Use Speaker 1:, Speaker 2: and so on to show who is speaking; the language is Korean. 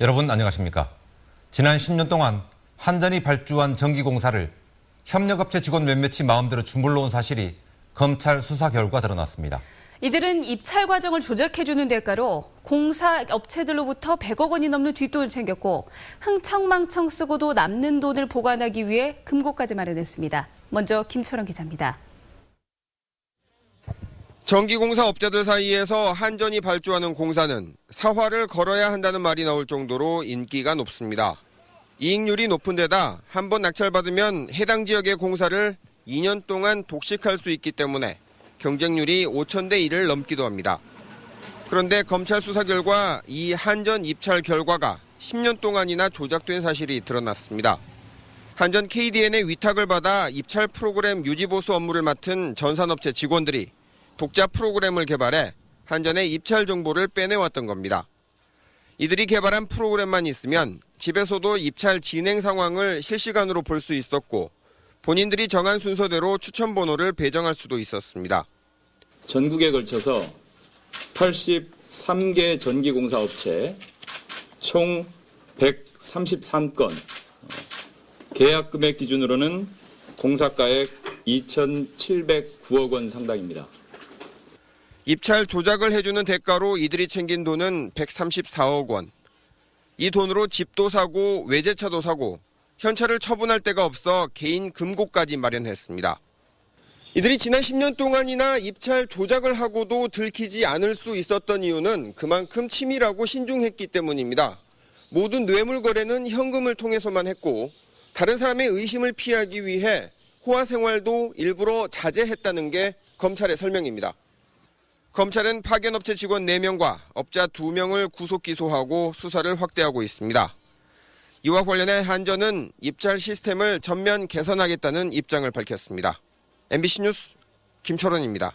Speaker 1: 여러분 안녕하십니까? 지난 10년 동안 한전이 발주한 전기공사를 협력업체 직원 몇몇이 마음대로 주물러 온 사실이 검찰 수사 결과 드러났습니다.
Speaker 2: 이들은 입찰 과정을 조작해주는 대가로 공사 업체들로부터 100억 원이 넘는 뒷돈을 챙겼고 흥청망청 쓰고도 남는 돈을 보관하기 위해 금고까지 마련했습니다. 먼저 김철원 기자입니다.
Speaker 3: 전기공사 업자들 사이에서 한전이 발주하는 공사는 사활을 걸어야 한다는 말이 나올 정도로 인기가 높습니다. 이익률이 높은 데다 한 번 낙찰받으면 해당 지역의 공사를 2년 동안 독식할 수 있기 때문에 경쟁률이 5천 대 1을 넘기도 합니다. 그런데 검찰 수사 결과 이 한전 입찰 결과가 10년 동안이나 조작된 사실이 드러났습니다. 한전 KDN의 위탁을 받아 입찰 프로그램 유지보수 업무를 맡은 전산업체 직원들이 독자 프로그램을 개발해 한전의 입찰 정보를 빼내왔던 겁니다. 이들이 개발한 프로그램만 있으면 집에서도 입찰 진행 상황을 실시간으로 볼 수 있었고 본인들이 정한 순서대로 추천 번호를 배정할 수도 있었습니다.
Speaker 4: 전국에 걸쳐서 83개 전기공사 업체 총 133건 계약 금액 기준으로는 공사가액 2,709억 원 상당입니다.
Speaker 3: 입찰 조작을 해주는 대가로 이들이 챙긴 돈은 134억 원. 이 돈으로 집도 사고 외제차도 사고 현찰을 처분할 데가 없어 개인 금고까지 마련했습니다. 이들이 지난 10년 동안이나 입찰 조작을 하고도 들키지 않을 수 있었던 이유는 그만큼 치밀하고 신중했기 때문입니다. 모든 뇌물 거래는 현금을 통해서만 했고 다른 사람의 의심을 피하기 위해 호화 생활도 일부러 자제했다는 게 검찰의 설명입니다. 검찰은 파견업체 직원 4명과 업자 2명을 구속 기소하고 수사를 확대하고 있습니다. 이와 관련해 한전은 입찰 시스템을 전면 개선하겠다는 입장을 밝혔습니다. MBC 뉴스 김철원입니다.